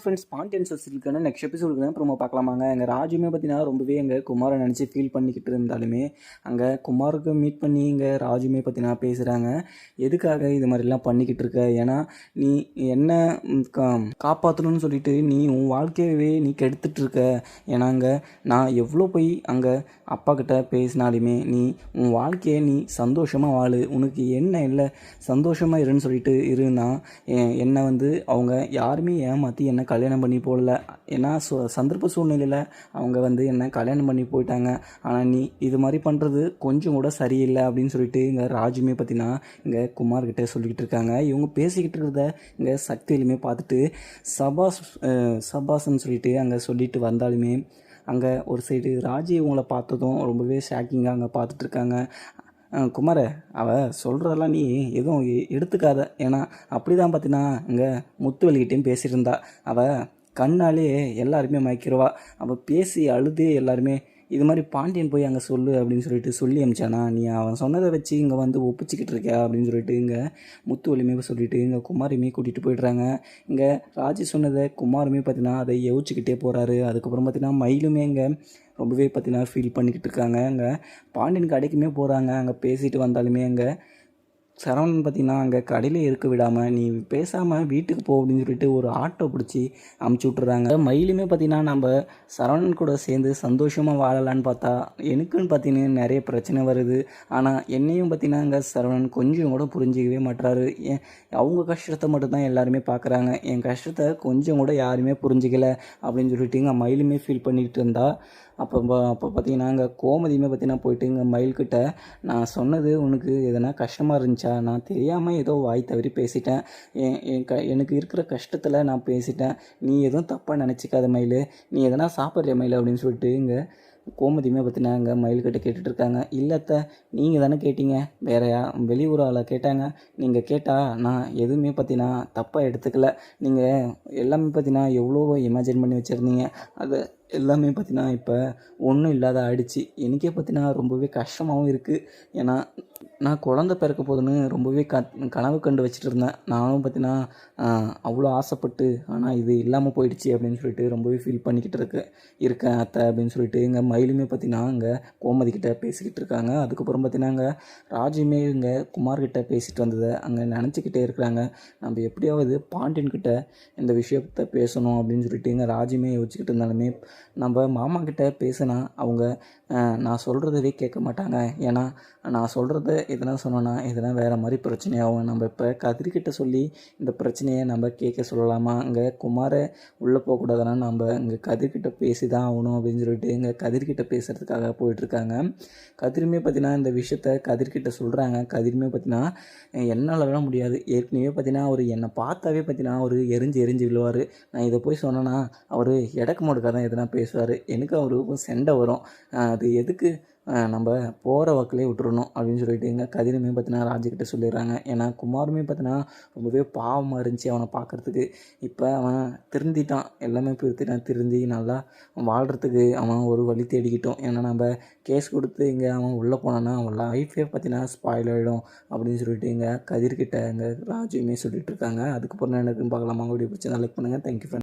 Friends Pandian சொசைட்டிக்கான next எபிசோடுக்கு promo பார்க்கலாமாங்க? எங்கள் ராஜுமே பார்த்தீங்கன்னா ரொம்பவே எங்கள் குமாரை நினச்சி ஃபீல் பண்ணிக்கிட்டு இருந்தாலுமே அங்கே குமாருக்கு மீட் பண்ணி இங்கே ராஜுமே பார்த்தீங்கன்னா பேசுகிறாங்க எதுக்காக இது மாதிரிலாம் பண்ணிக்கிட்டு இருக்க? ஏன்னா நீ என்ன கா காப்பாற்றணும்னு சொல்லிட்டு நீ உன் வாழ்க்கையவே நீ கெடுத்துட்டு இருக்க. ஏன்னா அங்கே நான் எவ்வளோ போய் அங்கே அப்பா கிட்ட பேசினாலுமே நீ உன் வாழ்க்கையை நீ சந்தோஷமாக வாழு. உனக்கு என்ன இல்லை சந்தோஷமாக இருன்னு சொல்லிட்டு இருந்தால் என்னை வந்து அவங்க யாருமே ஏமாற்றி என்னை கல்யாணம் பண்ணி போடல. ஏன்னா சு சந்தர்ப்ப சூழ்நிலையில் அவங்க வந்து என்னை கல்யாணம் பண்ணி போயிட்டாங்க. ஆனால் நீ இது மாதிரி பண்ணுறது கொஞ்சம் கூட சரியில்லை அப்படின்னு சொல்லிட்டு இங்கே ராஜுமே பார்த்தீங்கன்னா இங்கே குமார்கிட்ட சொல்லிக்கிட்டு இருக்காங்க. இவங்க பேசிக்கிட்டு இருக்கிறத இங்கே சக்தியிலுமே பார்த்துட்டு சபாஸ் சபாஸ்ன்னு சொல்லிட்டு அங்கே சொல்லிட்டு வந்தாலுமே அங்கே ஒரு சைடு ராஜி இவங்கள பார்த்ததும் ரொம்பவே ஷாக்கிங்காக அங்கே பார்த்துட்ருக்காங்க குமார அவள் சொல்கிறதெல்லாம் நீ எதுவும் எடுத்துக்காத. ஏன்னா அப்படி தான் பார்த்தீங்கன்னா இங்கே முத்துவலிக்கிட்டேயும் பேசியிருந்தா. அவள் கண்ணாலே எல்லாருமே மயக்கிடுவா அவள் பேசி அழுது எல்லாருமே இது மாதிரி பாண்டியன் போய் அங்கே சொல்லு அப்படின்னு சொல்லிட்டு சொல்லி அமிச்சானா. நீ அவன் சொன்னதை வச்சு இங்கே வந்து ஒப்பிச்சிக்கிட்டு இருக்க அப்படின்னு சொல்லிட்டு இங்கே முத்துவலிமே சொல்லிட்டு இங்கே குமாரியுமே கூட்டிகிட்டு போயிடுறாங்க. இங்கே ராஜி சொன்னதை குமாருமே பார்த்தீங்கன்னா அதை யோசிச்சுக்கிட்டே போகிறாரு அதுக்கப்புறம் பார்த்தீங்கன்னா மயிலுமே இங்கே ரொம்பவே பார்த்தீங்கன்னா ஃபீல் பண்ணிக்கிட்டு இருக்காங்க. அங்கே பாண்டியன் கடைக்குமே போகிறாங்க அங்கே பேசிட்டு வந்தாலுமே அங்கே சரவணன் பார்த்தீங்கன்னா அங்கே கடையில் இருக்க விடாமல் நீ பேசாமல் வீட்டுக்கு போ அப்படின்னு சொல்லிட்டு ஒரு ஆட்டோ பிடிச்சி அமுச்சு விட்டுறாங்க. மயிலுமே பார்த்தீங்கன்னா நம்ம சரவணன் கூட சேர்ந்து சந்தோஷமாக வாழலான்னு பார்த்தா எனக்குன்னு பார்த்தீங்கன்னா நிறைய பிரச்சனை வருது. ஆனால் என்னையும் பார்த்தீங்கன்னா அங்கே சரவணன் கொஞ்சம் கூட புரிஞ்சிக்கவே மாட்றாரு. ஏன் அவங்க கஷ்டத்தை மட்டும்தான் எல்லாருமே பார்க்குறாங்க. என் கஷ்டத்தை கொஞ்சம் கூட யாருமே புரிஞ்சிக்கல அப்படின்னு சொல்லிட்டு இங்கே மயிலுமே ஃபீல் பண்ணிகிட்டு இருந்தா. அப்போ அப்போ பார்த்தீங்கன்னா அங்கே கோமதியுமே பார்த்தீங்கன்னா போயிட்டு இங்கே மயில்கிட்ட நான் சொன்னது உனக்கு எதனா கஷ்டமாக இருந்துச்சு? நான் தெரியாமல் ஏதோ வாய் தவறி பேசிட்டேன். என் என் க எனக்கு இருக்கிற கஷ்டத்தில் நான் பேசிட்டேன். நீ எதுவும் தப்பாக நினச்சிக்காத மயில். நீ எதனா சாப்பிட்றிய மயில் அப்படின்னு சொல்லிட்டு இங்கே கோமதியுமே பார்த்தீங்கன்னா அங்கே மயில்கிட்ட கேட்டுட்டு இருக்காங்க. இல்லத்த நீங்கள் தானே கேட்டீங்க. வேறையா வெளியூர் ஆளை கேட்டாங்க. நீங்கள் கேட்டால் நான் எதுவுமே பார்த்தீங்கன்னா தப்பாக எடுத்துக்கல. நீங்கள் எல்லாமே பார்த்தீங்கன்னா எவ்வளோ இமேஜின் பண்ணி வச்சுருந்தீங்க. அது எல்லாமே பார்த்தீங்கன்னா இப்போ ஒன்றும் இல்லாத ஆயிடுச்சு. எனக்கே பார்த்தீங்கன்னா ரொம்பவே கஷ்டமாகவும் இருக்குது ஏன்னா நான் குழந்த பிறக்க போதுன்னு ரொம்பவே க கனவு கண்டு வச்சுட்டு இருந்தேன் நானும் பார்த்தீங்கன்னா அவ்வளோ ஆசைப்பட்டு ஆனால் இது இல்லாமல் போயிடுச்சு அப்படின்னு சொல்லிட்டு ரொம்பவே ஃபீல் பண்ணிக்கிட்டு இருக்கு இருக்கேன் அத்தை அப்படின்னு சொல்லிட்டு. இங்கே மயிலுமே பார்த்தீங்கன்னா இங்கே கோமதிக்கிட்ட பேசிக்கிட்டு இருக்காங்க. அதுக்கப்புறம் பார்த்தீங்கன்னா இங்கே ராஜுமே இங்கே குமார்கிட்ட பேசிட்டு வந்ததை. அங்கே நினச்சிக்கிட்டே இருக்கிறாங்க. நம்ம எப்படியாவது பாண்டியன்கிட்ட இந்த விஷயத்த பேசணும் அப்படின்னு சொல்லிட்டு இங்கே ராஜுமே யோசிச்சுக்கிட்டு இருந்தாலுமே நம்ம மாமா கிட்ட பேசினா அவங்க நான் சொல்கிறதவே கேட்க மாட்டாங்க. ஏன்னா நான் சொல்கிறத எதனா சொன்னேன்னா இதெல்லாம் வேறு மாதிரி பிரச்சனையாகும். நம்ம இப்போ கதிர்கிட்ட சொல்லி இந்த பிரச்சனையை நம்ம கேட்க சொல்லலாமா? அங்கே குமாரை உள்ளே போகக்கூடாதுன்னா நம்ம இங்கே கதிர்கிட்ட பேசி தான் ஆகணும் அப்படின்னு சொல்லிட்டு இங்கே கதிர்கிட்ட பேசுகிறதுக்காக போயிட்டுருக்காங்க கதிருமே பார்த்தீங்கன்னா இந்த விஷயத்த கதிர்கிட்ட சொல்கிறாங்க கதிருமே பார்த்தீங்கன்னா என்னாலலாம் முடியாது. ஏற்கனவே பார்த்தீங்கன்னா அவர் என்னை பார்த்தாவே பார்த்தீங்கன்னா அவர் எரிஞ்சு எரிஞ்சு விழுவார். நான் இதை போய் சொன்னேன்னா அவர் இடக்கு மடுக்காக தான் எதனா பேசுவார். எனக்கு அவருக்கும் சண்டை வரும். அது எதுக்கு நம்ம போகிற வாக்கிலே விட்டுறணும் அப்படின்னு சொல்லிட்டு எங்கள் கதிருமே பார்த்தீங்கன்னா ராஜுக்கிட்ட சொல்லிடுறாங்க. ஏன்னா குமாருமே பார்த்தீங்கன்னா ரொம்பவே பாவமாக இருந்துச்சு அவனை பார்க்குறதுக்கு இப்போ அவன் திருந்திட்டான். எல்லாமே திருத்திட்டான் திருந்தி நல்லா வாழ்கிறதுக்கு அவன் ஒரு வழி தேடிக்கிட்டோம். ஏன்னா நம்ம கேஸ் கொடுத்து இங்கே அவன் உள்ளே போனான்னா அவன் லைஃபே பார்த்தீங்கன்னா ஸ்பாயில் ஆகிடும் அப்படின்னு சொல்லிட்டு எங்கள் கதிர்கிட்ட எங்கள் ராஜுமே சொல்லிட்டு இருக்காங்க. அதுக்கப்புறம் என்ன இருக்குன்னு பார்க்கலாமா? வீடியோ பிடிச்சி லைக் பண்ணுங்கள் தேங்க்யூ ஃப்ரெண்ட்